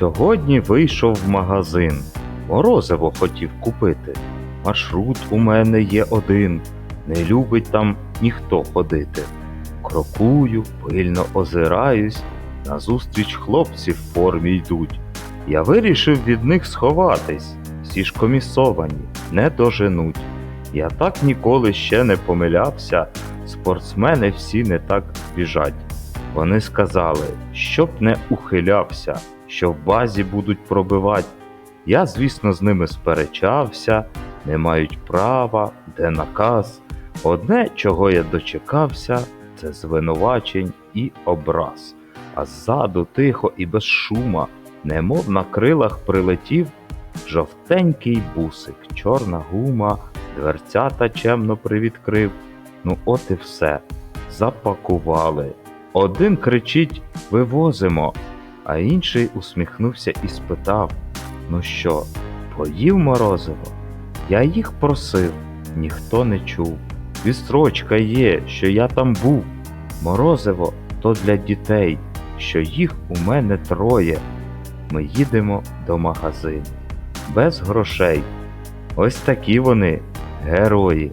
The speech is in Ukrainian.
Сьогодні вийшов в магазин. Морозиво хотів купити. Маршрут у мене є один. Не любить там ніхто ходити. Крокую, пильно озираюсь, назустріч хлопці в формі йдуть. Я вирішив від них сховатись. Всі ж комісовані, не доженуть. Я так ніколи ще не помилявся, спортсмени всі не так біжать. Вони сказали, щоб не ухилявся, що в базі будуть пробивати. Я, звісно, з ними сперечався, не мають права, де наказ. Одне, чого я дочекався, це звинувачень і образ. А ззаду тихо і без шума, немов на крилах прилетів жовтенький бусик, чорна гума, дверцята чемно привідкрив. Ну от і все. Запакували. Один кричить Вивозимо, а інший усміхнувся і спитав: Ну що, поїв морозиво? Я їх просив, ніхто не чув. Відстрочка є, що я там був. Морозиво то для дітей, що їх у мене троє. Ми їдемо до магазину. Без грошей. Ось такі вони, герої.